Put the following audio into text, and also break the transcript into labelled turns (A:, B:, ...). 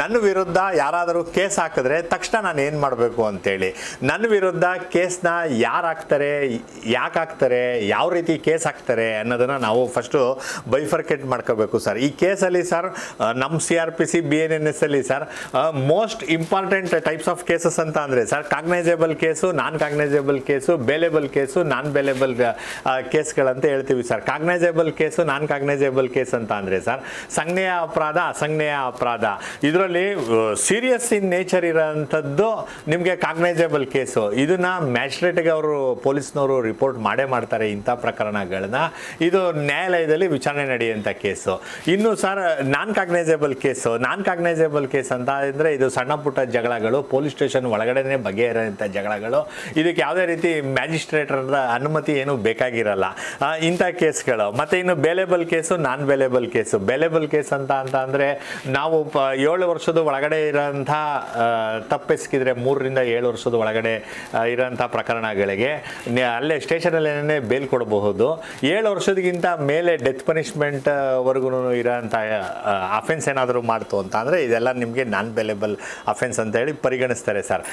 A: ನನ್ನ ವಿರುದ್ಧ ಯಾರಾದರೂ ಕೇಸ್ ಹಾಕಿದ್ರೆ ತಕ್ಷಣ ನಾನು ಏನು ಮಾಡಬೇಕು ಅಂತೇಳಿ. ನನ್ನ ವಿರುದ್ಧ ಕೇಸ್ನ ಯಾರು ಹಾಕ್ತಾರೆ, ಯಾಕೆ ಹಾಕ್ತಾರೆ, ಯಾವ ರೀತಿ ಕೇಸ್ ಹಾಕ್ತಾರೆ ಅನ್ನೋದನ್ನು ನಾವು ಫಸ್ಟು ಬೈಫರ್ಕೆಟ್ ಮಾಡ್ಕೋಬೇಕು ಸರ್ ಈ ಕೇಸಲ್ಲಿ ಸರ್ ನಮ್ಮ C R P C B N N S ಅಲ್ಲಿ sir most important types of cases ಅಂತ ಅಂದರೆ sir cognizable case non cognizable case bailable case non bailable ಕೇಸ್ಗಳಂತ ಹೇಳ್ತೀವಿ sir cognizable case non cognizable case ಅಂತ ಅಂದರೆ sir ಸಂಜ್ಞೆಯ ಅಪರಾಧ, ಅಸಂಜ್ಞೆಯ ಅಪರಾಧ. ಇದರಲ್ಲಿ serious in nature ಇರೋಂಥದ್ದು ನಿಮಗೆ ಕಾಗ್ನೈಸೇಬಲ್ ಕೇಸು ಇದನ್ನ ಮ್ಯಾಜಿಸ್ಟ್ರೇಟ್ಗೆ ಅವರು, ಪೊಲೀಸ್ನವರು ರಿಪೋರ್ಟ್ ಮಾಡೇ ಮಾಡ್ತಾರೆ ಇಂಥ ಪ್ರಕರಣಗಳನ್ನ ಇದು ನ್ಯಾಯಾಲಯದಲ್ಲಿ ವಿಚಾರಣೆ ನಡೆಯುವಂಥ ಕೇಸು ಇನ್ನು sir non cognizable case non cognizable case ಅಂತ ಅಂದರೆ ಇದು ಸಣ್ಣ ಪುಟ್ಟ ಜಗಳಗಳು ಪೊಲೀಸ್ ಸ್ಟೇಷನ್ ಒಳಗಡೆನೆ ಬಗೆಹರಿಯುವಂಥ ಜಗಳಗಳು. ಇದಕ್ಕೆ ಯಾವುದೇ ರೀತಿ ಮ್ಯಾಜಿಸ್ಟ್ರೇಟರ್ ಅನುಮತಿ ಏನು ಬೇಕಾಗಿರಲ್ಲ. ಇಂಥ ಕೇಸ್ಗಳು. ಮತ್ತು ಇನ್ನು bailable case non bailable case bailable case ಅಂತ ಅಂತ ಅಂದರೆ ನಾವು ಪ ಏಳು ವರ್ಷದ ಒಳಗಡೆ ಇರೋಂಥ ತಪ್ಪೆಸಗಿದ್ರೆ ಮೂರರಿಂದ ಏಳು ವರ್ಷದ ಒಳಗಡೆ ಇರೋಂಥ ಪ್ರಕರಣಗಳಿಗೆ ಅಲ್ಲೇ ಅಲ್ಲೇ ಸ್ಟೇಷನಲ್ಲೇ ಬೇಲ್ ಕೊಡಬಹುದು. ಏಳು ವರ್ಷದಗಿಂತ ಮೇಲೆ ಡೆತ್ ಪನಿಷ್ಮೆಂಟ್ ವರ್ಗೂ ಇರೋಂಥ ಅಫೆನ್ಸ್ ಏನಾದರೂ ಮಾಡ್ತು ಅಂತ ಅಂದರೆ ಇದೆಲ್ಲ ನಿಮಗೆ ನಾನ್ ಬೆಲೆಬಲ್ ಅಫೆನ್ಸ್ ಅಂತ ಹೇಳಿ ಪರಿಗಣಿಸ್ತಾರೆ ಸರ್.